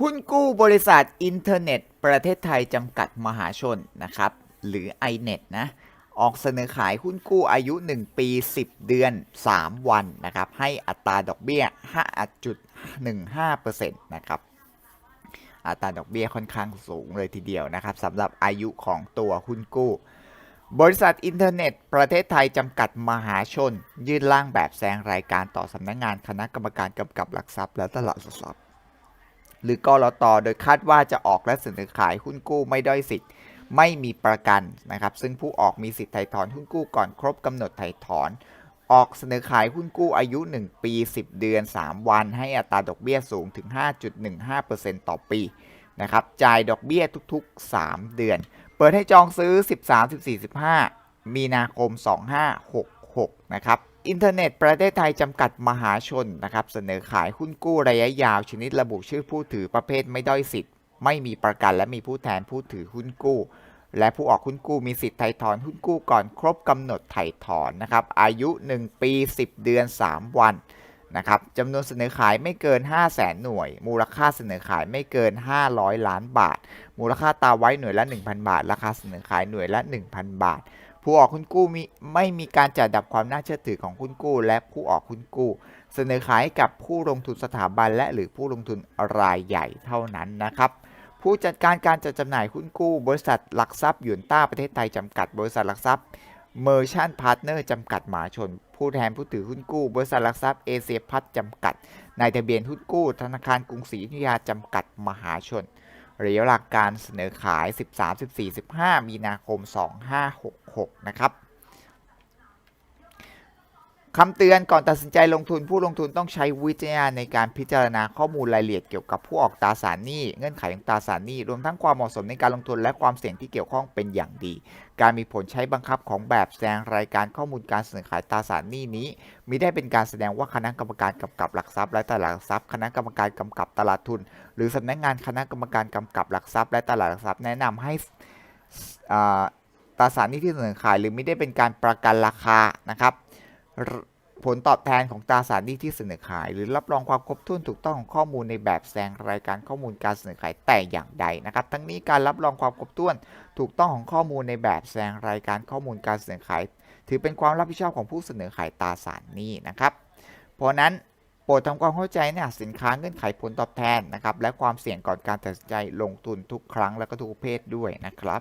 หุ้นกู้บริษัทอินเทอร์เน็ต ประเทศไทยจำกัดมหาชนนะครับ หรือ iNet นะ ออกเสนอขายหุ้นกู้อายุ 1 ปี 10 เดือน 3 วันนะครับ ให้อัตราดอกเบี้ย 5.15%นะครับ อัตราดอกเบี้ยค่อนข้างสูงเลยทีเดียวนะครับสำหรับอายุของตัวหุ้นกู้ บริษัทอินเทอร์เน็ต ประเทศไทยจำกัดมหาชน ยื่นร่างแบบแซงรายการต่อสำนักงงานคณะกรรมการกำกับหลักทรัพย์และตลาดหลักทรัพย์ หรือกรอตโดยคาดว่าจะออกและเสนอขายหุ้นกู้ไม่ด้อยสิทธิ์ ไม่มีประกันนะครับ ซึ่งผู้ออกมีสิทธิ์ไถ่ถอนหุ้นกู้ก่อนครบกำหนดไถ่ถอน ออกเสนอขายหุ้นกู้อายุ 1 ปี 10 เดือน 3 วัน ให้อัตราดอกเบี้ยสูงถึง 5.15%ต่อปีนะครับจ่ายดอกเบี้ยทุกๆ 3 เดือน เปิดให้จองซื้อ 13 14 15 มีนาคม 2566 นะครับ อินเทอร์เน็ตประเทศไทยจำกัดมหาชนนะครับเสนอขายหุ้นกู้ระยะยาวชนิดระบุชื่อผู้ถือประเภทไม่ด้อยสิทธิ์ ไม่มีประกันและมีผู้แทนผู้ถือหุ้นกู้ และผู้ออกหุ้นกู้มีสิทธิ์ไถ่ถอนหุ้นกู้ก่อนครบกำหนดไถ่ถอนนะครับอายุ 1 ปี 10 เดือน 3 วันนะครับจำนวนเสนอขายไม่เกิน 5 0 0แสนหน่วย มูลค่าเสนอขายไม่เกิน 500 ล้านบาท มูลค่าตาไว้หน่วยละ 1,000 บาท ราคาเสนอขายหน่วยละ 1,000 บาท ผู้ออกหุ้นกู้มีไม่มีการจัดดับความน่าเชื่อถือของหุ้นกู้ และผู้ออกหุ้นกู้ เสนอขายให้กับผู้ลงทุนสถาบันและหรือผู้ลงทุนรายใหญ่เท่านั้นนะครับผู้จัดการการจัดจำหน่ายหุ้นกู้ บริษัทหลักทรัพย์ยวนต้าประเทศไทยจำกัด บริษัทหลักทรัพย์เมอร์ชันพาร์ทเนอร์จำกัดมหาชน ผู้แทนผู้ถือหุ้นกู้ บริษัทหลักทรัพย์เอเชียพัฒน์จำกัดนายทะเบียนหุ้นกู้ ธนาคารกรุงศรีอยุธยาจำกัดมหาชนระยะเวลาการเสนอขาย 13 14 15 มีนาคม 6 นะครับคำเตือนก่อนตัดสินใจลงทุนผู้ลงทุนต้องใช้วิจารณญาณในการพิจารณาข้อมูลรายละเอียดเกี่ยวกับผู้ออกตราสารหนี้เงื่อนไขของตราสารหนี้รวมทั้งความเหมาะสมในการลงทุนและความเสี่ยงที่เกี่ยวข้องเป็นอย่างดี การมีผลใช้บังคับของแบบแสดงรายการข้อมูลการเสนอขายตราสารหนี้นี้มิได้เป็นการแสดงว่าคณะกรรมการกำกับหลักทรัพย์และตลาดหลักทรัพย์ คณะกรรมการกำกับตลาดทุน หรือสำนักงานคณะกรรมการกำกับหลักทรัพย์ และตลาดหลักทรัพย์แนะนำให้อ่า ตราสารนี้ที่เสนอขาย หรือไม่ได้เป็นการประกันราคานะครับผลตอบแทนของตราสารหนี้ที่เสนอขาย หรือรับรองความครบถ้วนถูกต้องของข้อมูลในแบบแสดงรายการข้อมูลการเสนอขายแต่อย่างใดนะครับ ทั้งนี้การรับรองความครบถ้วนถูกต้องของข้อมูลในแบบแสดงรายการข้อมูลการเสนอขาย ถือเป็นความรับผิดชอบของผู้เสนอขายตราสารหนี้นะครับ เพราะนั้นโปรดทำความเข้าใจเนี่ยสินค้าเงื่อนไขผลตอบแทนนะครับและความเสี่ยงก่อนการตัดสินใจลงทุนทุกครั้งและก็ทุกเภทด้วยนะครับ